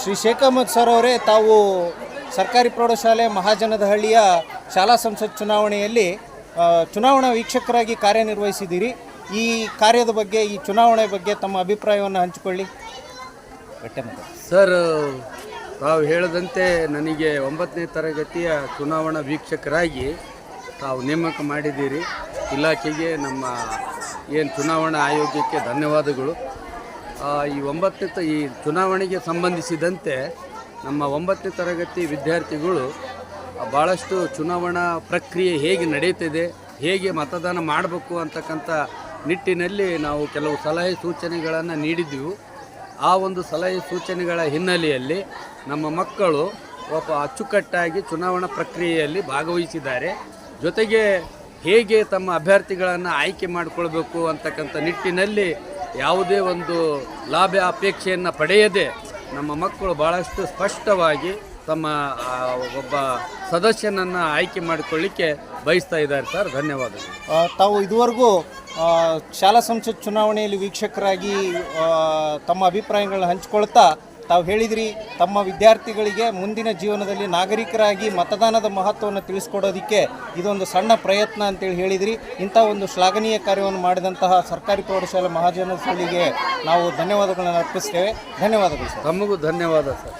Shri Sheikh Ahmed sir ಅವರೇ, ತಾವು ಸರ್ಕಾರಿ ಪ್ರೌಢಶಾಲೆ ಮಹಾಜನದಹಳ್ಳಿಯ ಶಾಲಾ ಸಂಸತ್ ಚುನಾವಣೆಯಲ್ಲಿ ಚುನಾವಣಾ ವೀಕ್ಷಕರಾಗಿ ಕಾರ್ಯನಿರ್ವಹಿಸಿದ್ದೀರಿ. ಈ ಕಾರ್ಯದ ಬಗ್ಗೆ, ಈ ಚುನಾವಣೆ ಬಗ್ಗೆ ತಮ್ಮ ಅಭಿಪ್ರಾಯವನ್ನು ಹಂಚಿಕೊಳ್ಳಿ. ಸರ್, ತಾವು ಹೇಳದಂತೆ ನನಗೆ ಒಂಬತ್ತನೇ ತರಗತಿಯ ಚುನಾವಣಾ ವೀಕ್ಷಕರಾಗಿ ತಾವು ನೇಮಕ ಮಾಡಿದ್ದೀರಿ. ಇಲಾಖೆಗೆ ನಮ್ಮ ಏನು ಚುನಾವಣಾ ಆಯೋಗಕ್ಕೆ ಧನ್ಯವಾದಗಳು. ಈ ಒಂಬತ್ತನೇ ಈ ಚುನಾವಣೆಗೆ ಸಂಬಂಧಿಸಿದಂತೆ ನಮ್ಮ ಒಂಬತ್ತನೇ ತರಗತಿ ವಿದ್ಯಾರ್ಥಿಗಳು ಭಾಳಷ್ಟು ಚುನಾವಣಾ ಪ್ರಕ್ರಿಯೆ ಹೇಗೆ ನಡೆಯುತ್ತಿದೆ, ಹೇಗೆ ಮತದಾನ ಮಾಡಬೇಕು ಅಂತಕ್ಕಂಥ ನಿಟ್ಟಿನಲ್ಲಿ ನಾವು ಕೆಲವು ಸಲಹೆ ಸೂಚನೆಗಳನ್ನು ನೀಡಿದ್ದೆವು. ಆ ಒಂದು ಸಲಹೆ ಸೂಚನೆಗಳ ಹಿನ್ನೆಲೆಯಲ್ಲಿ ನಮ್ಮ ಮಕ್ಕಳು ಒಬ್ಬ ಅಚ್ಚುಕಟ್ಟಾಗಿ ಚುನಾವಣಾ ಪ್ರಕ್ರಿಯೆಯಲ್ಲಿ ಭಾಗವಹಿಸಿದ್ದಾರೆ. ಜೊತೆಗೆ ಹೇಗೆ ತಮ್ಮ ಅಭ್ಯರ್ಥಿಗಳನ್ನು ಆಯ್ಕೆ ಮಾಡಿಕೊಳ್ಬೇಕು ಅಂತಕ್ಕಂಥ ನಿಟ್ಟಿನಲ್ಲಿ ಯಾವುದೇ ಒಂದು ಲಾಭ ಅಪೇಕ್ಷೆಯನ್ನು ಪಡೆಯದೆ ನಮ್ಮ ಮಕ್ಕಳು ಭಾಳಷ್ಟು ಸ್ಪಷ್ಟವಾಗಿ ತಮ್ಮ ಒಬ್ಬ ಸದಸ್ಯನನ್ನು ಆಯ್ಕೆ ಮಾಡಿಕೊಳ್ಳಿಕ್ಕೆ ಬಯಸ್ತಾ ಇದ್ದಾರೆ ಸರ್. ಧನ್ಯವಾದಗಳು. ತಾವು ಇದುವರೆಗೂ ಶಾಲಾ ಸಂಸತ್ ಚುನಾವಣೆಯಲ್ಲಿ ವೀಕ್ಷಕರಾಗಿ ತಮ್ಮ ಅಭಿಪ್ರಾಯಗಳನ್ನ ಹಂಚಿಕೊಳ್ತಾ ತಾವು ಹೇಳಿದ್ರಿ, ತಮ್ಮ ವಿದ್ಯಾರ್ಥಿಗಳಿಗೆ ಮುಂದಿನ ಜೀವನದಲ್ಲಿ ನಾಗರಿಕರಾಗಿ ಮತದಾನದ ಮಹತ್ವವನ್ನು ತಿಳಿಸ್ಕೊಡೋದಕ್ಕೆ ಇದೊಂದು ಸಣ್ಣ ಪ್ರಯತ್ನ ಅಂತೇಳಿ ಹೇಳಿದ್ರಿ. ಇಂಥ ಒಂದು ಶ್ಲಾಘನೀಯ ಕಾರ್ಯವನ್ನು ಮಾಡಿದಂತಹ ಸರ್ಕಾರಿ ಪ್ರೌಢಶಾಲೆ ಮಹಾಜನ ಸಳಿಗೆ ನಾವು ಧನ್ಯವಾದಗಳನ್ನು ಅರ್ಪಿಸ್ತೇವೆ. ಧನ್ಯವಾದಗಳು ಸರ್. ತಮಗೂ ಧನ್ಯವಾದ ಸರ್.